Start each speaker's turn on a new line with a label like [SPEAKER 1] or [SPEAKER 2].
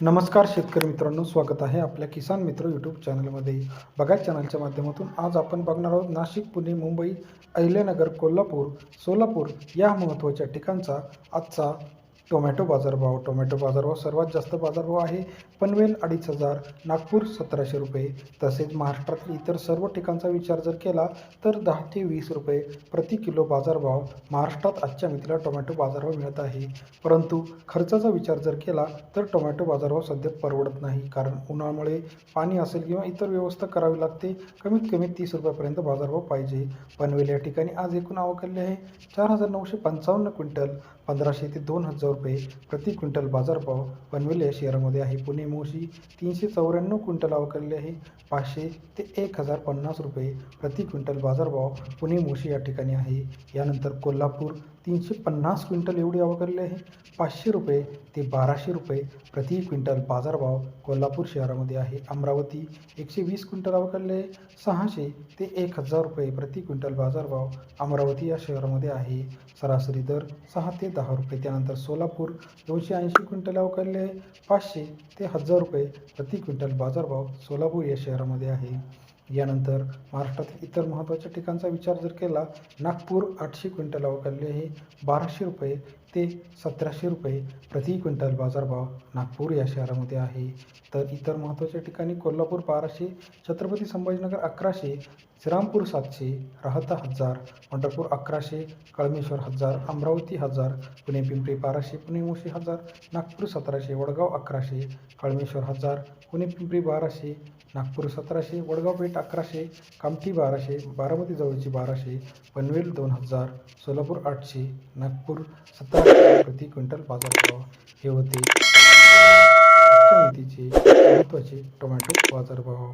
[SPEAKER 1] नमस्कार शेतकरी मित्रांनो स्वागत आहे आपल्या किसान मित्र यूट्यूब चॅनलमध्ये बघा चॅनलच्या माध्यमातून आज आपण बघणार आहोत नाशिक पुणे मुंबई अहिल्यानगर कोल्हापूर सोलापूर या महत्त्वाच्या ठिकाणचा आजचा टोमॅटो बाजारभाव. टोमॅटो बाजारभाव सर्वात जास्त बाजारभाव आहे. पनवेल अडीच हजार नागपूर सतराशे रुपये तसेच महाराष्ट्रातील इतर सर्व ठिकाणचा विचार जर केला तर दहा ते वीस रुपये प्रति किलो बाजारभाव महाराष्ट्रात आजच्या मितीला टोमॅटो बाजारभाव मिळत आहे. परंतु खर्चाचा विचार जर केला तर टोमॅटो बाजारभाव सध्या परवडत नाही. कारण उन्हामुळे पाणी असेल किंवा इतर व्यवस्था करावी लागते कमीत कमी तीस रुपयापर्यंत बाजारभाव पाहिजे. पनवेल या ठिकाणी आज एकूण आवक आहे चार हजार नऊशे पंचावन्न क्विंटल पंधराशे ते दोन हजार रुपये प्रति क्विंटल बाजारभाव पनवेल शहरामध्ये आहे. पुणे मोशी तीनशे चौऱ्याण्णव क्विंटल आवक आहे. पाचशे ते एक हजार पन्नास रुपये प्रति क्विंटल बाजारभाव पुणे मोशी या ठिकाणी आहे. यानंतर कोल्हापूर तीनशे पन्नास क्विंटल एवढी आवक आहे. पाचशे रुपये ते बाराशे रुपये प्रति क्विंटल बाजारभाव कोल्हापूर शहरामध्ये आहे. अमरावती एकशे वीस क्विंटल अवकरले आहे. सहाशे ते एक हजार रुपये प्रति क्विंटल बाजारभाव अमरावती या शहरामध्ये आहे. सरासरी दर सहा ते दहा रुपये. त्यानंतर सोलापूर दोनशे ऐंशी क्विंटल अवकरले आहे. पाचशे ते हजार रुपये प्रति क्विंटल बाजारभाव सोलापूर या शहरामध्ये आहे. यानंतर महाराष्ट्रातील इतर महत्त्वाच्या ठिकाणचा विचार जर केला नागपूर आठशे क्विंटल आवक हे आहे बाराशे रुपये ते सतराशे रुपये प्रति क्विंटल बाजारभाव नागपूर या शहरामध्ये आहे. तर इतर महत्त्वाच्या ठिकाणी कोल्हापूर बाराशे छत्रपती संभाजीनगर अकराशे श्रीरामपूर सातशे राहता हजार पंढरपूर अकराशे कळमेश्वर हजार अमरावती हजार पुणे पिंपरी बाराशे पुणे मोशी हजार नागपूर सतराशे वडगाव अकराशे कळमेश्वर हजार पुणे पिंपरी बाराशे नागपूर सतराशे वडगाव पेठ अकराशे कामठी बाराशे बारामती जवळची बाराशे पनवेल दोन हजार सोलापूर आठशे नागपूर सतराशे प्रति क्विंटल बाजारभाव हे होते. आजच्या माहितीचे महत्त्वाचे टोमॅटो बाजारभाव.